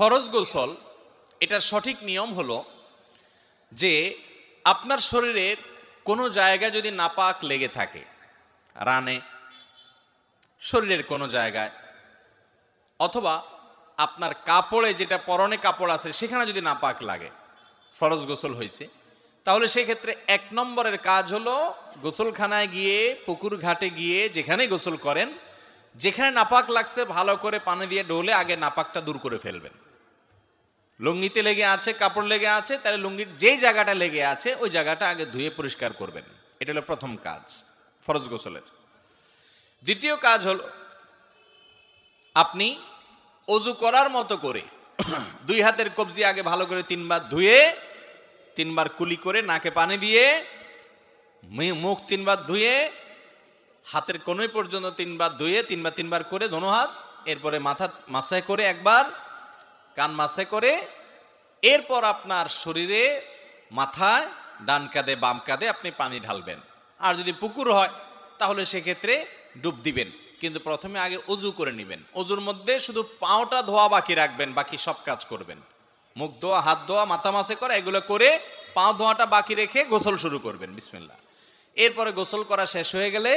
ফরজ গোসল, এটার সঠিক নিয়ম হলো যে আপনার শরীরের কোনো জায়গায় যদি নাপাক লেগে থাকে, রানে, শরীরের কোনো জায়গায়, অথবা আপনার কাপড়ে যেটা পরনে কাপড় আছে সেখানে যদি নাপাক লাগে, ফরজ গোসল হয়েছে তাহলে সেই ক্ষেত্রে এক নম্বরের কাজ হলো গোসলখানায় গিয়ে, পুকুর ঘাটে গিয়ে যেখানে গোসল করেন, যেখানে নাপাক লাগছে ভালো করে পানি দিয়ে ডোলে আগে নাপাকটা দূর করে ফেলবেন। লুঙ্গিতে লেগে আছে, কাপড় লেগে আছে, তাহলে লুঙ্গির যেই জায়গাটা লেগে আছে, ওই জায়গাটা আগে ধুয়ে পরিষ্কার করবেন। এটা হলো প্রথম কাজ, ফরজ গোসলের। দ্বিতীয় কাজ হলো, আপনি অজু করার মতো করে দুই হাতের কবজি আগে ভালো করে তিনবার ধুয়ে, তিনবার কুলি করে নাকে পানি দিয়ে মুখ তিনবার ধুয়ে, হাতের কোনোই পর্যন্ত তিনবার ধুয়ে, তিনবার তিনবার করে ধনু হাত, এরপরে মাথা মাসায় করে একবার কান মাসে করে, এরপর আপনার শরীরে মাথায় ডান কাঁধে বাম কাঁধে আপনি পানি ঢালবেন। আর যদি পুকুর হয়, তাহলে সেক্ষেত্রে ডুব দিবেন। কিন্তু প্রথমে আগে অজু করে নেবেন। অজুর মধ্যে শুধু পাওটা ধোয়া বাকি রাখবেন, বাকি সব কাজ করবেন। মুখ ধোয়া, হাত ধোয়া, মাথা মাসে করা, এগুলো করে পাও ধোয়াটা বাকি রেখে গোসল শুরু করবেন। বিসমিল্লা এরপরে গোসল করা শেষ হয়ে গেলে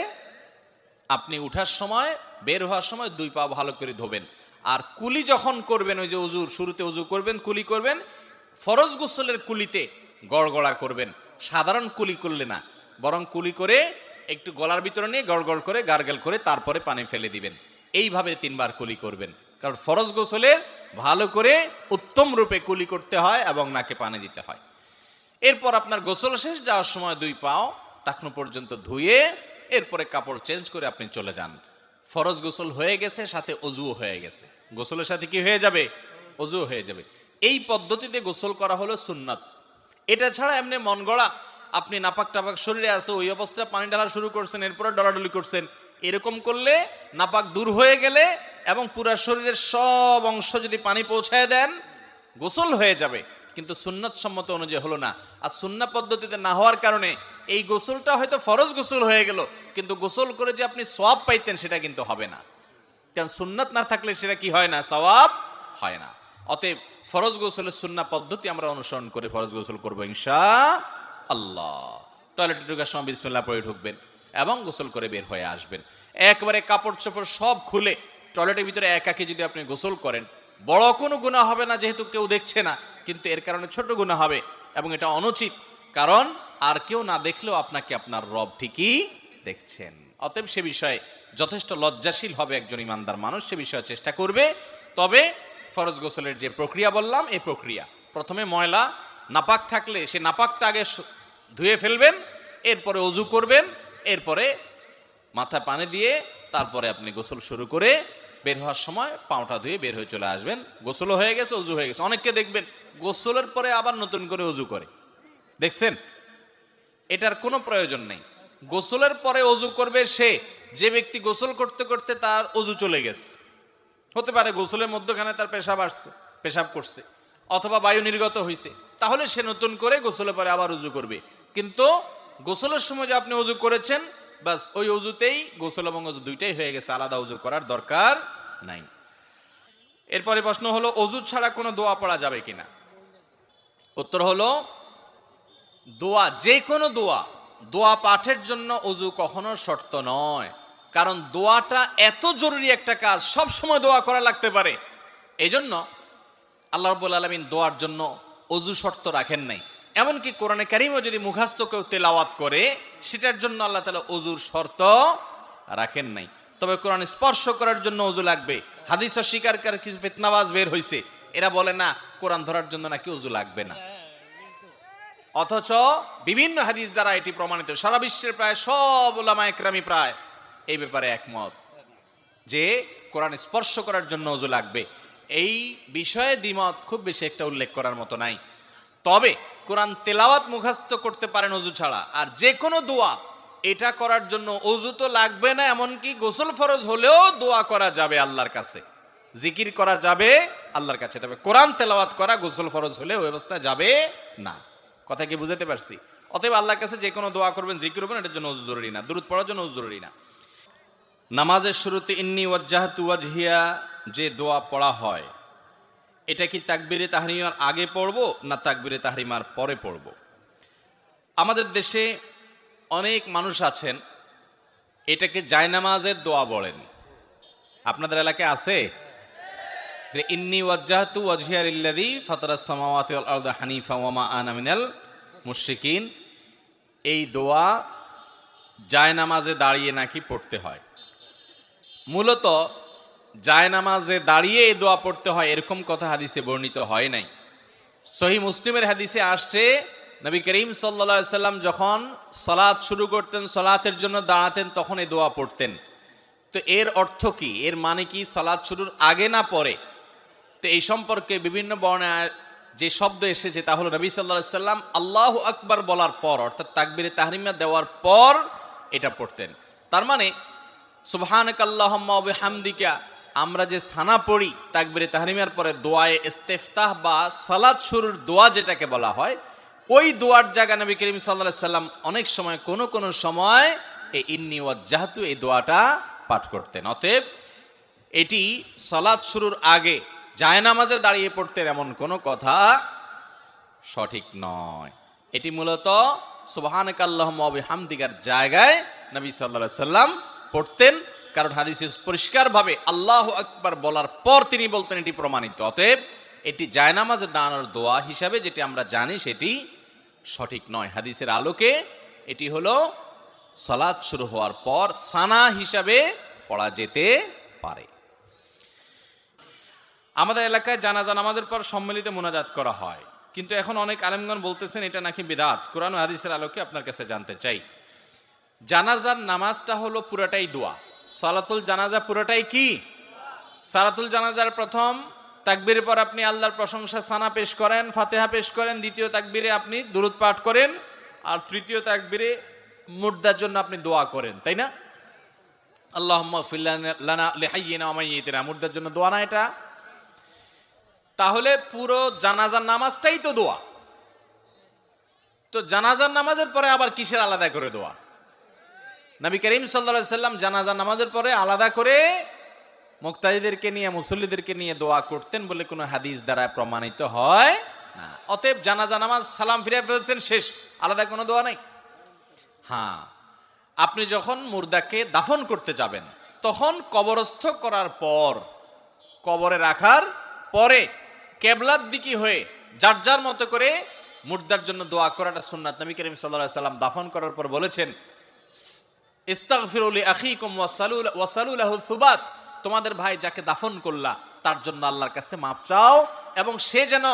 আপনি উঠার সময়, বের হওয়ার সময় দুই পা ভালো করে ধোবেন। আর কুলি যখন করবেন, ওই যে উজুর, শুরুতে উজু করবেন, কুলি করবেন, ফরজ গোসলের কুলিতে গড়গড়া করবেন। সাধারণ কুলি করলে না, বরং কুলি করে একটু গলার ভিতরে নিয়ে গড়গড় করে, গার্গেল করে তারপরে পানি ফেলে দিবেন। এইভাবে তিনবার কুলি করবেন। কারণ ফরজ গোসলের ভালো করে উত্তম রূপে কুলি করতে হয় এবং নাকে পানি দিতে হয়। এরপর আপনার গোসল শেষ, যাওয়ার সময় দুই পাও টাকনো পর্যন্ত ধুয়ে, এরপরে কাপড় চেঞ্জ করে আপনি চলে যান। ফরজ গোসল হয়ে গেছে, সাথে অজুও হয়ে গেছে। গোসলের সাথে কি হয়ে যাবে? অজুও হয়ে যাবে। এই পদ্ধতিতে গোসল করা হলো সুন্নাত। এটা ছাড়া এমনি মন গড়া, আপনি নাপাক টাপাক শরীরে আছে, ওই অবস্থায় পানি ঢালা শুরু করছেন, এরপরে ডলাডলি করছেন। এরকম করলে নাপাক দূর হয়ে গেলে এবং পুরা শরীরের সব অংশ যদি পানি পৌঁছায় দেন, গোসল হয়ে যাবে। কিন্তু সুন্নত সম্মত অনুযায়ী হলো না। আর সুন্না পদ্ধতিতে না হওয়ার কারণে এই গোসলটা হয়তো ফরজ গোসল হয়ে গেল, কিন্তু গোসল করে যে আপনি সওয়াব পাইতেন সেটা কিন্তু হবে না। কারণ সুন্নাত না থাকলে সেটা কি হয় না? সওয়াব হয় না। অতএব ফরজ গোসলের সুন্না পদ্ধতি আমরা অনুসরণ করে ফরজ গোসল করব ইনশা আল্লাহ টয়লেটে ঢুকার সময় বিসমিল্লাহ পরে ঢুকবেন এবং গোসল করে বের হয়ে আসবেন। একবারে কাপড় চোপড় সব খুলে টয়লেটের ভিতরে একাকে যদি আপনি গোসল করেন, বড় কোনো গুণা হবে না যেহেতু কেউ দেখছে না। কিন্তু এর কারণে ছোট গুণা হবে এবং এটা অনুচিত। কারণ আর কেউ না দেখলেও আপনাকে আপনার রব ঠিকই দেখছেন। অতএব সে বিষয়ে যথেষ্ট লজ্জাশীল হবে একজন ইমানদার মানুষ, সে বিষয়ে চেষ্টা করবে। তবে ফরজ গোসলের যে প্রক্রিয়া বললাম, এই প্রক্রিয়া। প্রথমে ময়লা, নাপাক থাকলে সে নাপাকটা আগে ধুয়ে ফেলবেন, এরপরে অজু করবেন, এরপরে মাথা পানি দিয়ে তারপরে আপনি গোসল শুরু করে বের হওয়ার সময় পাউটা ধুয়ে বের হয়ে চলে আসবেন। গোসলও হয়ে গেছে, অজু হয়ে গেছে। অনেককে দেখবেন গোসলের পরে আবার নতুন করে অজু করে। দেখছেন? এটার কোনো প্রয়োজন নেই। গোসলের পরে অজু করবে সে। যে ব্যক্তি গোসল করতে করতে তার অজু চলে গেছে। হতে পারে গোসলের মধ্যখানে তার পেশাব আসছে, পেশাব করছে, অথবা বায়ু নির্গত হয়েছে তাহলে সে নতুন করে গোসলের পরে আবার উজু করবে। কিন্তু গোসলের সময় যে আপনি অজু করেছেন, বাস ওই অজুতেই গোসল এবং অজু দুইটাই হয়ে গেছে, আলাদা উজু করার দরকার নাই। এরপরে প্রশ্ন হলো, অজু ছাড়া কোনো দোয়া পড়া যাবে কিনা? উত্তর হলো দোয়া যে কোনো দোয়া। দোয়া পাঠের জন্য অজু কখনো শর্ত নয়। কারণ দোয়াটা এত জরুরি একটা কাজ, সব সময় দোয়া করা লাগতে পারে। এই জন্য আল্লাহ রব্বুল আলমিন দোয়ার জন্য অজু শর্ত রাখেন নাই। এমনকি কোরআনে কারিমও যদি মুখাস্ত কেউ তেলাওয়াত করে, সেটার জন্য আল্লাহ তালা অজুর শর্ত রাখেন নাই। তবে কোরআন স্পর্শ করার জন্য অজু লাগবে। হাদিস স্বীকারকার কিছু ফেতনাবাজ বের হয়েছে এরা বলে না, কোরআন ধরার জন্য নাকি অজু লাগবে না। অথচ বিভিন্ন হাদিস দ্বারা এটি প্রমাণিত। সারা বিশ্বের প্রায় সব ওলামা একরামি প্রায় এই ব্যাপারে একমত যে কোরআন স্পর্শ করার জন্য অজু লাগবে। এই বিষয়ে দ্বিমত খুব বেশি একটা উল্লেখ করার মতো নাই। তবে কোরআন তেলাওয়াত মুখস্থ করতে পারেন অজু ছাড়া। আর যে কোনো দোয়া, এটা করার জন্য অজু তো লাগবে না, এমনকি গোসল ফরজ হলেও দোয়া করা যাবে আল্লাহর কাছে। জিকির করা যাবে আল্লাহর কাছে। তবে কোরআন তেলাওয়াত করা গোসল ফরজ হলে ওই অবস্থা যাবে না। কথা কি বুঝাতে পারছি? অতএব আল্লাহর কাছে যে কোনো দোয়া করবেন, জিকির করবেন, এটার জন্য জরুরি না। দূরত পড়ার জন্য জরুরি না। নামাজের শুরুতে ইন্নি ওয়াজ্জাহাতু ওয়াজহিয়া যে দোয়া পড়া হয়, এটা কি তাকবিরে তাহরিমার আগে পড়ব না তাকবিরে তাহরিমার পরে পড়ব? আমাদের দেশে অনেক মানুষ আছেন, এটাকে জায়নামাজের দোয়া বলেন। আপনাদের এলাকায় আছে? যে ইন্নি ওয়াজ্জাহতু ওয়াজহিয়ার ইল্লাযী ফাতারাস সামাওয়াতি ওয়াল আরদা হানিফা ওয়া মা আনা মিনাল মুশরিকিন। এই দোয়া জায়নামাজে দাঁড়িয়ে নাকি পড়তে হয়। মূলত জায়নামাজে দাঁড়িয়ে এই দোয়া পড়তে হয় এরকম কথা হাদিসে বর্ণিত হয় নাই। সহি মুসলিমের হাদিসে আসছে, নবী করিম সাল্লা সাল্লাম যখন সলাৎ শুরু করতেন, সলাতের জন্য দাঁড়াতেন, তখন এই দোয়া পড়তেন। তো এর অর্থ কি? এর মানে কি? সলাৎ শুরুর আগে না পরে? তো এই সম্পর্কে বিভিন্ন বর্ণায় যে শব্দ এসেছে তা হলো নবী সাল্লাহ সাল্লাম আল্লাহ আকবার বলার পর, অর্থাৎ তাকবিরে তাহরিমা দেওয়ার পর এটা পড়তেন। তার মানে সুবহানাক আল্লাহুম্মা ওয়া বিহামদিকা, আমরা যে সানা পড়ি তাকবিরে তাহরিমার পরে দোয়ায়ে ইস্তেফতাহ বা সালাত শুরুর দোয়া যেটাকে বলা হয়, ওই দোয়ার জায়গা নবী করিম সাল্লাল্লাহু সাল্লাম অনেক সময়, কোনো কোনো সময় এই ইন্নি ওয়াজ্জাহতু, এই দোয়াটা পাঠ করতেন। অতএব, এটি সালাত শুরুর আগে জায়নামাজে দাঁড়িয়ে পড়তেন এমন কোনো কথা সঠিক নয়। এটি মূলত সুবাহানক আল্লাহ হামদিগার জায়গায় নবী সাল্লা সাল্লাম পড়তেন, কারণ হাদিস পরিষ্কারভাবে আল্লাহ আকবার বলার পর তিনি বলতেন এটি প্রমাণিত। অতএব এটি জায়নামাজে দাঁড়ানোর দোয়া হিসাবে যেটি আমরা জানি সেটি সঠিক নয়। হাদিসের আলোকে এটি হলো সলাদ শুরু হওয়ার পর সানা হিসাবে পড়া যেতে পারে। আমাদের এলাকায় জানাজা নামাজের পর সম্মিলিত মোনাজাত করা হয়। কিন্তু এখন অনেক আলেমগণ বলতেছেন, এটা নাকি বিদাত? কোরআন হাদিসের আলোকে আপনার কাছে জানতে চাই। জানাজার নামাজটা হলো পুরাটাই দোয়া। সালাতুল জানাজা পুরোটাই কি? সালাতুল জানাজার প্রথম তাকবীরের পর আপনি আল্লাহর প্রশংসা, সানা পেশ করেন, ফাতেহা পেশ করেন, দ্বিতীয় তাকবীরে আপনি দুরুদ পাঠ করেন, আর তৃতীয় তাকবিরে মুর্দার জন্য আপনি দোয়া করেন, তাই না? আল্লাহ মুর্দার জন্য দোয়া না এটা? তাহলে পুরো জানাজার নামাজটাই তো দোয়া। তো জানাজার নামাজের পরে আবার কিসের আলাদা করে দোয়া? নবী করিম সাল্লা সাল্লাম জানাজার নামাজের পরে আলাদা করে মুক্তাদিদেরকে নিয়ে, মুসল্লিদেরকে নিয়ে দোয়া করতেন বলে কোনো হাদিস দ্বারা প্রমাণিত হয় না। অতএব জানাজা, নামাজ, সালাম ফিরে ফেলছেন, শেষ। আলাদা কোনো দোয়া নাই? হ্যাঁ। আপনি যখন মুর্দাকে দাফন করতে যাবেন, তখন কবরস্থ করার পর, কবরে রাখার পরে কেবলার দিকে হয়ে যার যার মতো করে মুর্দার জন্য দোয়া করাটা সুন্নাত। নবী করিম সাল্লাহ সাল্লাম দাফন করার পর বলেছেন, ইস্তাগফিরুল আখিকুম ওয়াসালু ওয়াসালু লাহু সুবাত। তোমাদের ভাই যাকে দাফন করলা, তার জন্য আল্লাহর কাছে মাপ চাও এবং সে যেন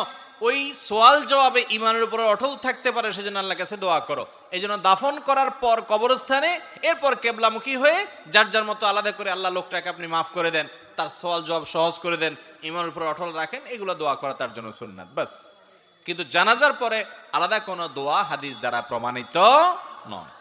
ওই সোয়াল জবাবে ইমানের উপর অটল থাকতে পারে সেজন্য আল্লাহর কাছে দোয়া করো। এই জন্য দাফন করার পর কবরস্থানে, এরপর কেবলামুখী হয়ে যার যার মতো আলাদা করে আল্লাহ লোকটাকে আপনি মাফ করে দেন। তার সওয়াল জবাব সহজ করে দেন, ইমানের উপর অটল রাখেন, এগুলো দোয়া করা তার জন্য সুন্নাত, বাস। কিন্তু জানাজার পরে আলাদা কোনো দোয়া হাদিস দ্বারা প্রমাণিত নয়।